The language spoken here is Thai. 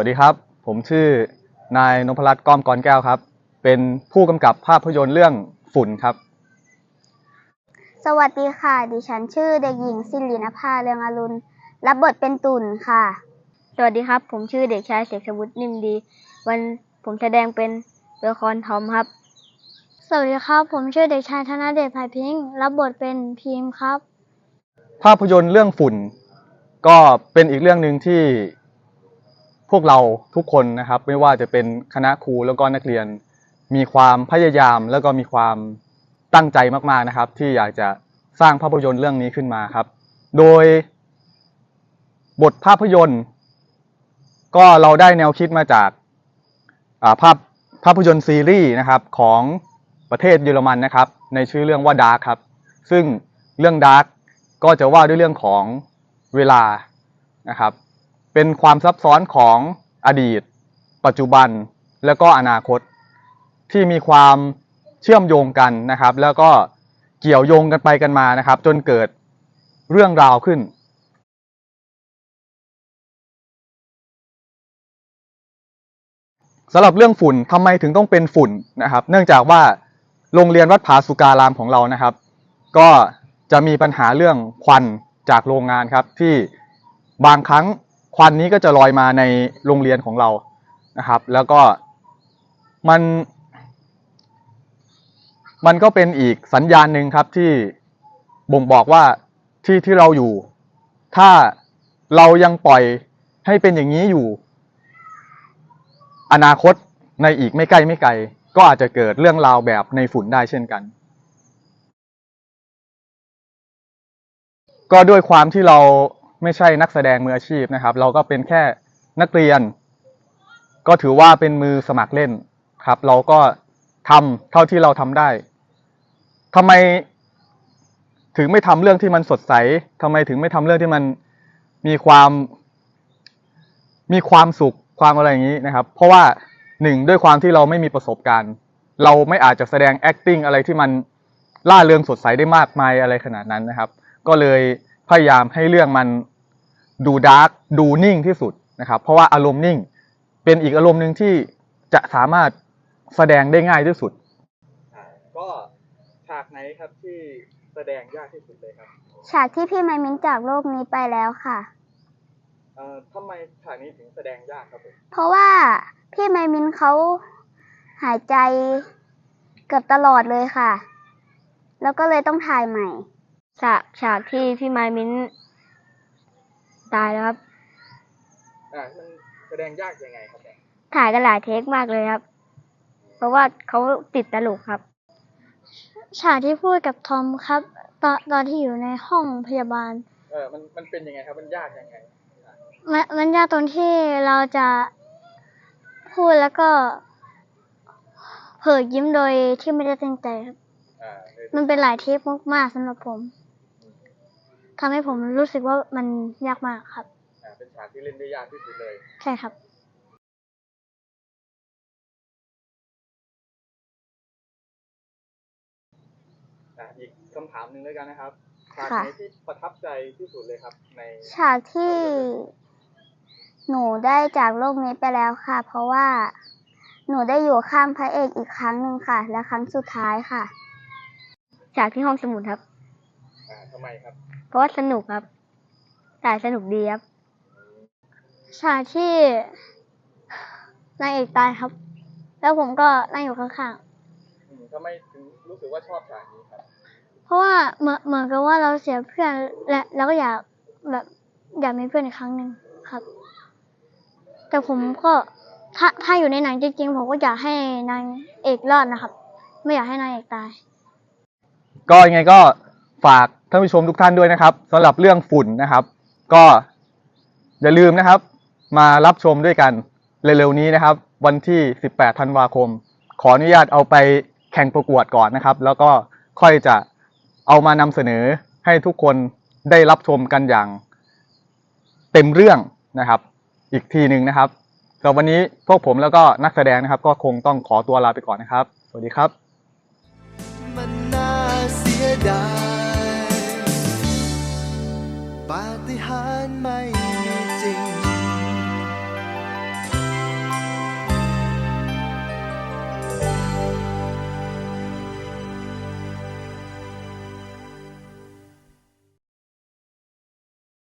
วัสดีครับ ผมชื่อนายนพรัตน์ก้อมกรแก้วครับ เป็นผู้กำกับภาพยนตร์เรื่องฝุ่นครับ สวัสดีค่ะ ดิฉันชื่อเด็กหญิงสิรินภาเรืองอรุณ รับบทเป็นตุ่นค่ะ สวัสดีครับ ผมชื่อเด็กชายเสกสวุฒินิ่มดี วันผมแสดงเป็นตัวละครทอมครับ สวัสดีครับ ผมชื่อเด็กชายธนเดชภายพิงค์รับบทเป็นพีมครับ ภาพยนตร์เรื่องฝุ่น ก็เป็นอีกเรื่องหนึ่งที่ พวกเราทุกคนนะครับไม่ว่าจะเป็นคณะครูแล้วก็นักเรียน มีความพยายามแล้วก็มีความตั้งใจมากๆนะครับ ที่อยากจะสร้างภาพยนตร์เรื่องนี้ขึ้นมาครับ โดย บทภาพยนตร์ ก็เราได้แนวคิดมาจากาภาพภาพยนตร์ซีรีส์นะครับของประเทศเยอรมันนะครับ ในชื่อเรื่องว่าดาร์คครับ ซึ่งเรื่องดาร์กก็จะว่าด้วยเรื่องของเวลานะครับ เป็นความซับซ้อนของอดีต ปัจจุบันแล้วก็อนาคต ที่มีความเชื่อมโยงกันนะครับ แล้วก็เกี่ยวโยงกันไปกันมานะครับ จนเกิดเรื่องราวขึ้น สำหรับเรื่องฝุ่นทำไมถึงต้องเป็นฝุ่นนะครับ เนื่องจากว่าโรงเรียนวัดผาสุการามของเรานะครับ ก็จะมีปัญหาเรื่องควันจากโรงงานครับที่บางครั้ง ควันนี้ก็จะลอยมาในโรงเรียนของเรานะครับ แล้วก็มัน มันก็เป็นอีกสัญญาณหนึ่งครับที่บ่งบอกว่าที่ที่เราอยู่ ถ้าเรายังปล่อยให้เป็นอย่างนี้อยู่ อนาคตในอีกไม่ใกล้ไม่ไกล ก็อาจจะเกิดเรื่องราวแบบในฝุ่นได้เช่นกัน ก็ด้วยความที่เรา ไม่ใช่นักแสดงมืออาชีพนะครับ เราก็เป็นแค่นักเรียน ก็ถือว่าเป็นมือสมัครเล่นครับ เราก็ทำเท่าที่เราทำได้ทำไมถึงไม่ทำเรื่องที่มันสดใสทำไมถึงไม่ทำเรื่องที่มันมีความมีความสุขความอะไรอย่างนี้นะครับ เพราะว่าหนึ่งด้วยความที่เราไม่มีประสบการณ์ เราไม่อาจจะแสดง acting อะไรที่มันล่าเริงสดใสได้มากมายอะไรขนาดนั้นนะครับ ก็เลยพยายามให้เรื่องมัน ดูดาร์กดูนิ่งที่สุดนะครับเพราะว่าอารมณ์นิ่ง เป็นอีกอารมณ์หนึ่งที่จะสามารถแสดงได้ง่ายที่สุด ก็ฉากไหนครับที่แสดงยากที่สุดเลยครับฉากที่พี่ไมมินจากโลกนี้ไปแล้วค่ะ เอ่อทำไมฉากนี้ถึงแสดงยากครับผมเพราะว่าพี่ไมมินเขาหายใจเกือบตลอดเลยค่ะ แล้วก็เลยต้องถ่ายใหม่ ฉากฉากที่พี่ไมายมิ้น ตายแล้วครับ อ่ามันแสดงยากยังไงครับเนี่ยถ่ายกันหลายเทคมากเลยครับ เพราะว่าเขาติดตลกครับ ฉากที่พูดกับทอมครับ ตอนตอนที่อยู่ในห้องพยาบาล เออมันมันเป็นยังไงครับ มันยากยังไง มันมันยากตรงที่เราจะพูดแล้วก็เผยยิ้มโดยที่ไม่ได้ตั้งใจครับ อ่า มันเป็นหลายเทปมากๆสำหรับผม ทำให้ผมรู้สึกว่ามันยากมากครับ อ่าเป็นฉากที่เล่นได้ยากที่สุดเลย ใช่ครับอะอีกคำถามหนึ่งด้วยกันนะครับฉากค่ะไหนที่ประทับใจที่สุดเลยครับ ในฉากที่หนูได้จากโลกนี้ไปแล้วค่ะ เพราะว่าหนูได้อยู่ข้างพระเอกอีกครั้งหนึ่งค่ะ และครั้งสุดท้ายค่ะฉากที่ห้องสมุดครับ อ่าทำไมครับ เพราะว่าสนุกครับถ่ายสนุกดีครับฉากที่นางเอกตายครับ แล้วผมก็นั่งอยู่ข้างอืมทำไมถึงรู้สึกว่าชอบฉากนี้ครับ ๆ เพราะว่าเหมือนเหมือนกับว่าเราเสียเพื่อนและแล้วก็อยากแบบอยากมีเพื่อนอีกครั้งหนึ่งครับ แต่ผมก็ถ้าถ้าอยู่ในหนังจริงๆ ผมก็อยากให้นางเอกรอดนะครับ ไม่อยากให้นางเอกตาย ก็ยังไงก็ ฝากท่านผู้ชมทุกท่านด้วยนะครับสำหรับเรื่องฝุ่นนะครับ ก็อย่าลืมนะครับ มารับชมด้วยกันเร็วๆนี้นะครับ วันที่ 18 ธันวาคม ขออนุญาตเอาไปแข่งประกวดก่อนนะครับ แล้วก็ค่อยจะเอามานำเสนอให้ทุกคนได้รับชมกันอย่างเต็มเรื่องนะครับ อีกทีหนึ่งนะครับสำหรับวันนี้พวกผมแล้วก็นักแสดงนะครับ ก็คงต้องขอตัวลาไปก่อนนะครับ สวัสดีครับ มันน่าเสียดาย